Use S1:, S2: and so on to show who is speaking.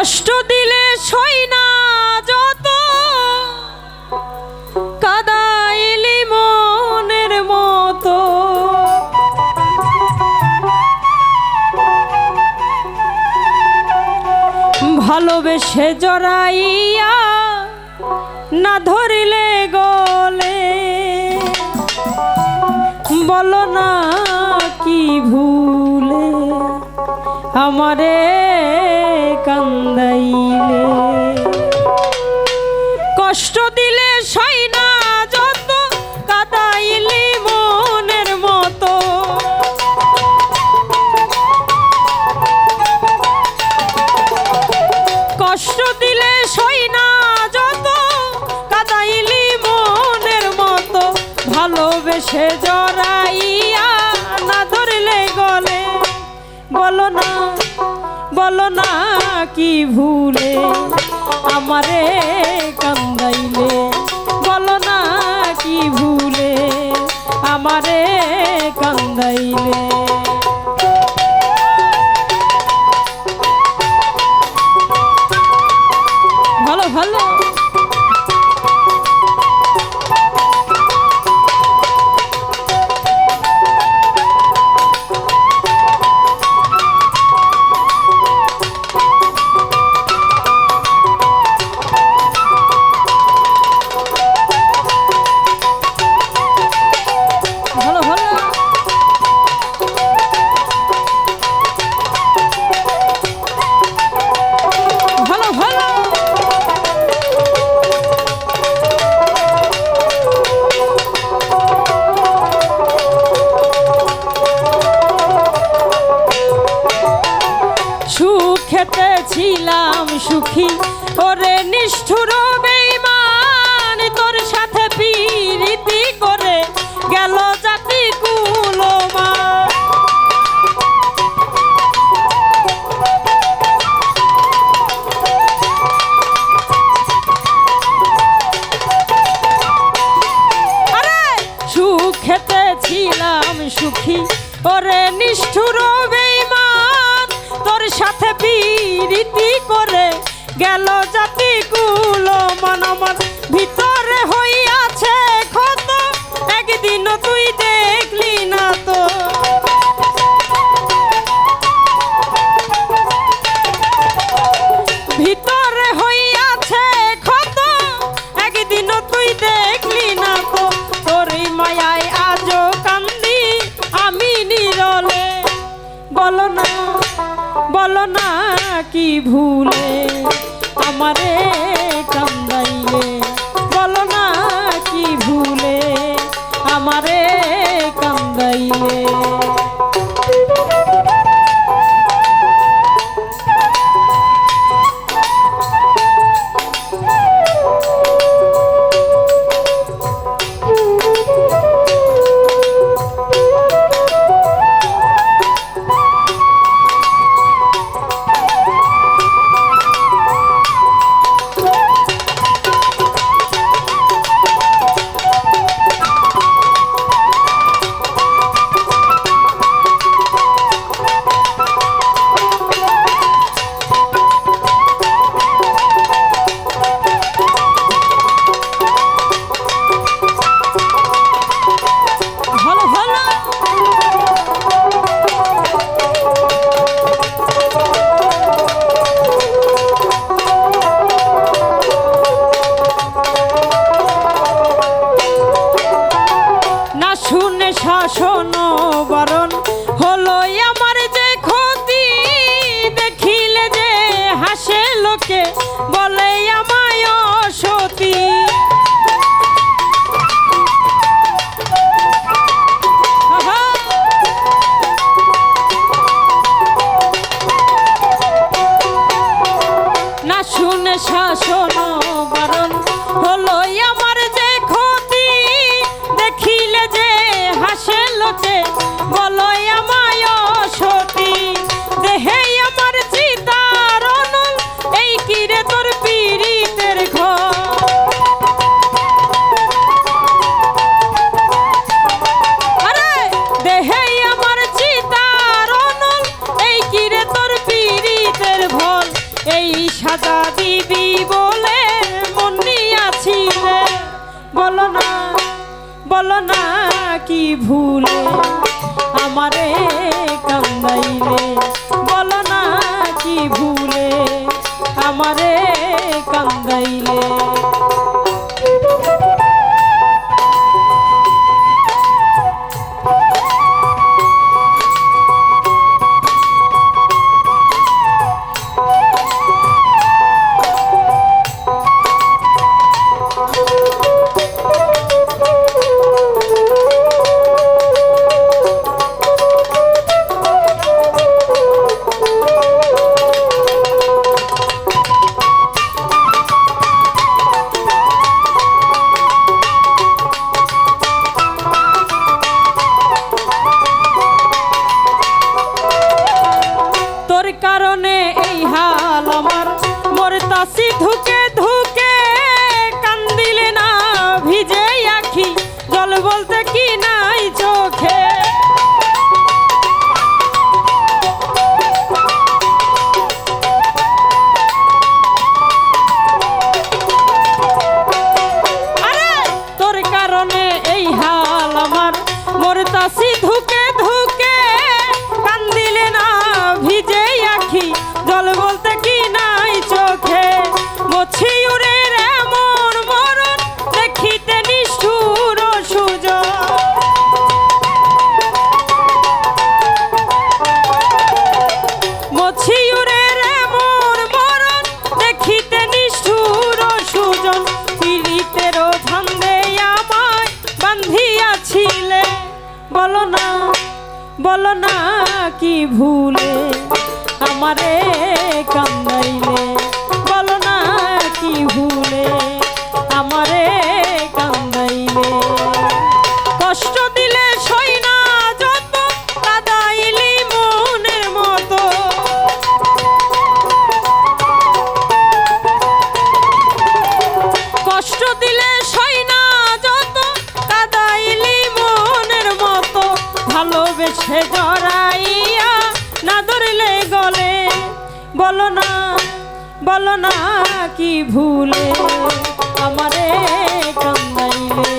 S1: কষ্ট দিলে সই না যত। কাদাইলি মনের মতো। ভালোবেসে জড়াইয়া না ধরিলে গলে। বলো না কি ভুলে আমারে কষ্ট দিলে সই না যত, কাদাইলি মনের মতো। ভালোবেসে জড়াইয়া না ধরলে গলে। বলো না বলো না কি ভুলে আমারে কান্দাইলে। বলো না কি ভুলে আমারে কান্দাইলে। ভালো ভালো ছিলাম সুখী। ওরে নিষ্ঠুর বেইমান পিরিতি করে গেল জাতি কুল মন ভুলে আমারে লোকে বলে আমায় আহা! না শুনে শাসন আমার দেখিলে যে বলো আমায় সাজা দিবি বলে মনে আছি রে বলো না বলো না কি ভুলে আমারে কান্দাইলে। বলো না কি ভুলে আমারে কান্দাইলে। সিধুকে বলো না বলো না কি ভুলে আমারে কান্দাইলে।